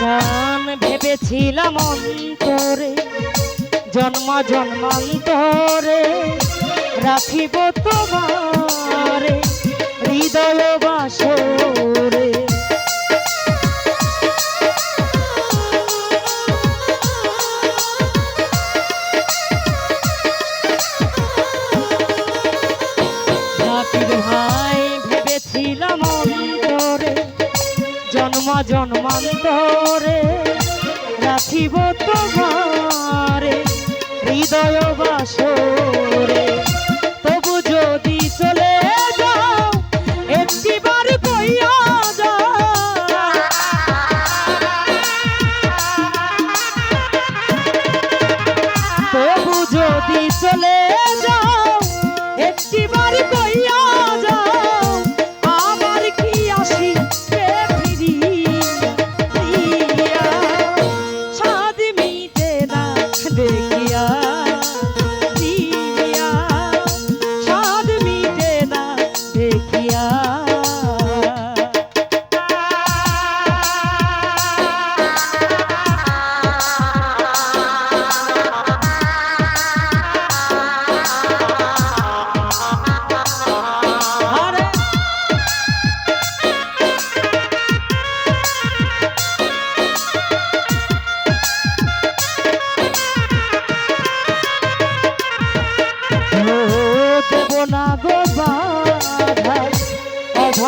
জান ভেবেছিলাম অন্তরে জন্ম জন্মান্তরে রাখিব তোমার জন্মান্তরে রাখিব তোমার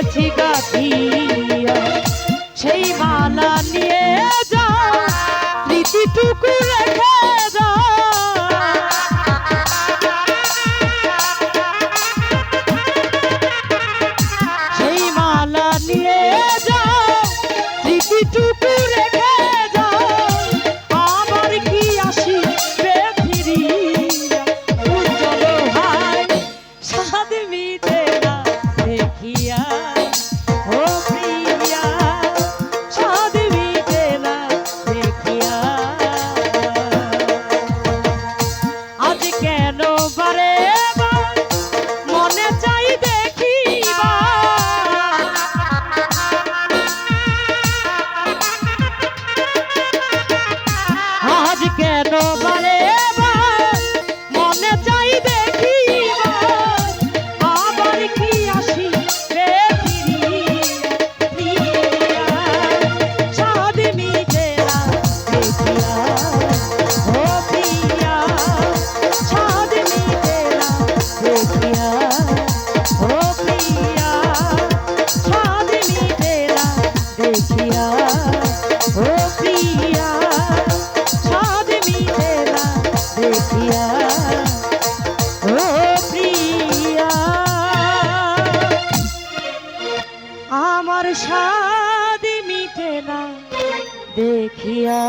গেছি গাতিয়া সেই মালা নিয়ে que no va. আমার সাদি মিটে না দেখিয়া